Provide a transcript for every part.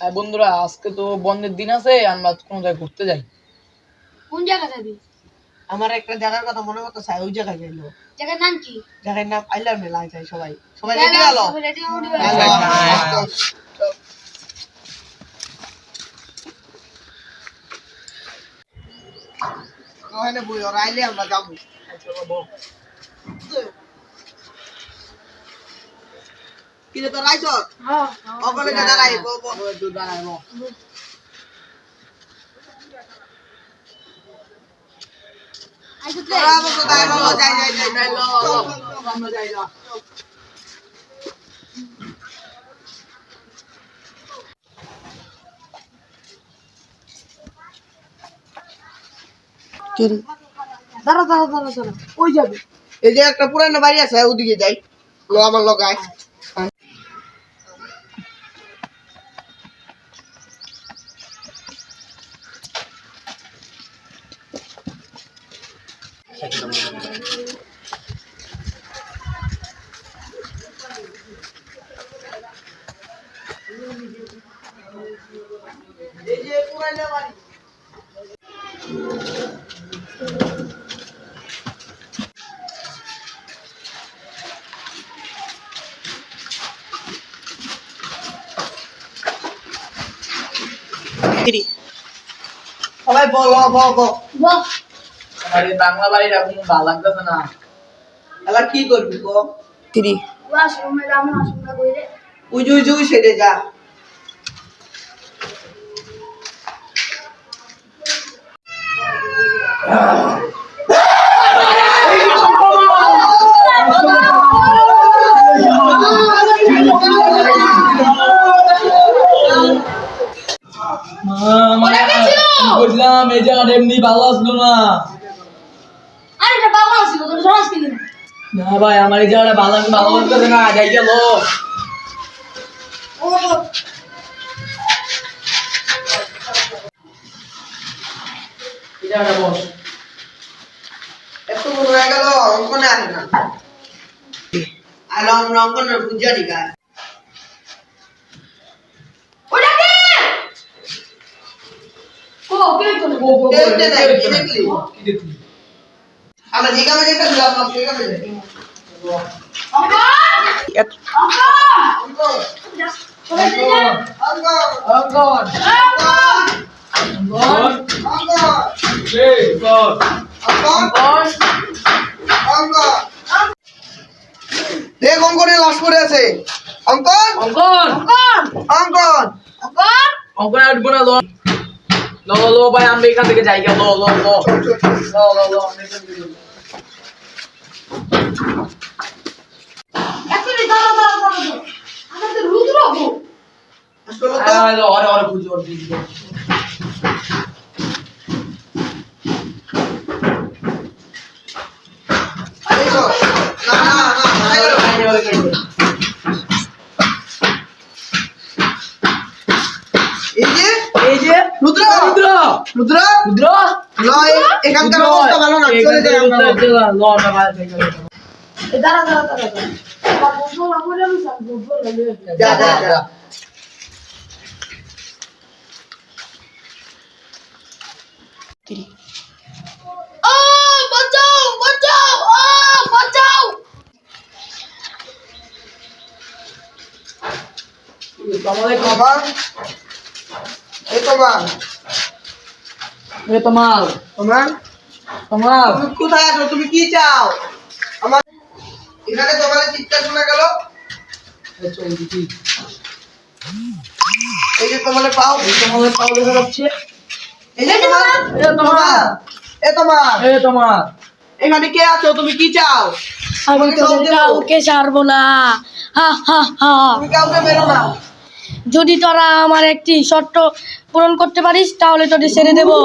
আর বন্ধুরা আজকে তো বন্ধের দিন আছে আমরা কোনো জায়গায় ঘুরতে যাই। কোন জায়গা যাবি? আমার একটা জায়গার কথা মনে করতে চাই ওই জায়গায় গেল জায়গার নাম কি? জায়গার নাম আইলার মেলা চাই সবাই। সবাই রেডি হলো? রেডি ওখানে বই ওরা আইলে আমরা যাব কিরে তোর আইছ হ্যাঁ অকলে দাঁড়াই বল বল আইসো তোরা বসো তাই বলো যাই যাই যাই যাই আমরা যাই যা। দাঁড়া দাঁড়া দাঁড়া দাঁড়া। ওই যাবে? এই যে একটা পুরানো বাড়ি আছে ওদিকে যাই। লো আমার লোক আয় এই যে পুরানো বাড়ি সবাই বল ব ব এই বাংলা বাড়িটা কোনো ভালো লাগতেছে না। এবার কি করবি গো থ্রি বাস রুমে যাব না শুননা কইরে উজু উজু সেটে যা। বলছিলাম এই জায়গাটা এমনি ভালো আসলো না। আরে এটা বাবা আসিল তোর সমাজ কি না না ভাই আমার এই জায়গাটা ভালো ভালো লাগতেছে না যাই গেল এই বস এত বড় হয়ে গেল অঙ্কনে আসে না আর আমরা অঙ্কনে বুঝারি গায় ও তো কেউ। দেখলি? কি দেখলি? আমরা জিগামে যেটা দিলাম না জিগামে যাই অঙ্কন অঙ্কন অঙ্কন, অঙ্কন, অঙ্কন অঙ্কন, অঙ্কন অঙ্কন, অঙ্কন দেখ অঙ্কনে লাশ পড়ে আছে। অঙ্কন? অঙ্কন, কোন অঙ্কন! কোন অঙ্কন আর না, ল। লো ল, ল, ভাই, আমি এখান থেকে যাই গে, ল, ল, ল। ল, ল, আরে আরে থেকে যাই। একচুয়ালি দাঁড়া দাঁড়া দাঁড়া দাঁড়া। আমাদের রুদ্র গো আসলে তো আয়, আয়, ল, ওরে, ওরে, খুঁজি, ওরে, খুঁজি, ল। এই তো না না না না ওরে, খাইনি, ওরে, খাইনি। এই যে এই যে রুদ্র! রুদ্র! রুদ্র! রুদ্র! লয় এখানকার অবস্থা ভালো না চলে যাই আমরা দাঁড়া দাঁড়া দাঁড়া দাঁড়া। বাবা বল আমরা তোমার। এ তোমার। তোমার? তোমার। তুমি কোথায় আছো? তুমি কি চাও? আমার এখানে তোমার চিৎকার শোনা গেল। এই চল দিদি এই যে তোমার পাও। তোমাদের পাও দেখা যাচ্ছে। এই যে তোমার। এ তোমার। এ তোমার। এ তোমার। এখানে কে আছো? তুমি কি চাও? আমি কাউকে ছাড়বো না। হা হা হা। তুমি কাউকে মেরো না। যদি তোরা আমার একটি শর্ত পূরণ করতে পারিস তাহলে তোদের ছেড়ে দেবো।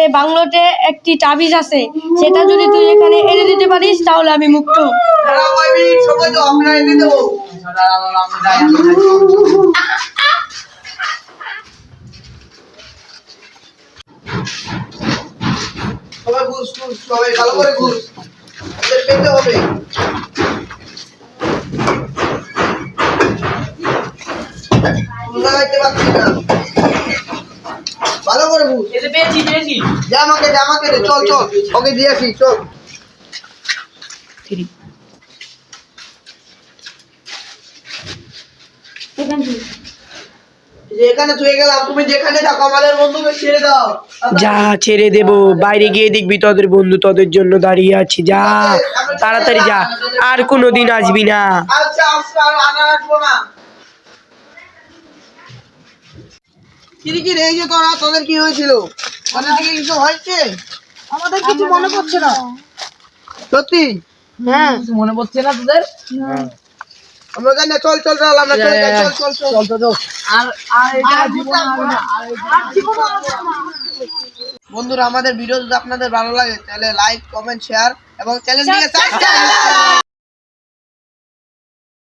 এই বাংলোতে একটি তাবিজ আছে সেটা যদি তুই এখানে এনে দিতে পারিস তাহলে আমি মুক্ত। সবাই ঘুষ সবাই ভালো করে ঘুষ। পেতে হবে। ভালো করে বুঝ। যে পেয়েছি পেয়েছি। যা আমাকে যা আমাকে চল চল ওকে দিয়েছি চল। যে এখানে গেলাম তুমি যেখানে থাকো আমাদের বন্ধুকে ছেড়ে দাও। যা ছেড়ে দেব। বাইরে গিয়ে দেখবি তোদের বন্ধু তোদের জন্য দাঁড়িয়ে আছি। যা তাড়াতাড়ি যা। আর কোনোদিন আসবি না। আচ্ছা আচ্ছা আর আনা না। কিরে কিরে এই যে তোরা তোদের কি হয়েছিল? ওদের দিকে কিছু হয়েছে আমাদের কিছু মনে পড়ছে না। সত্যি? হ্যাঁ। কিছু মনে পড়ছে না তোদের? আমরা জানি চল চল চল আমরা চল চল চল চল। চল আর আর এটা জীবন আর বন্ধুরা আমাদের ভিডিও যদি আপনাদের ভালো লাগে তাহলে লাইক কমেন্ট শেয়ার এবং চ্যানেলটিকে সাবস্ক্রাইব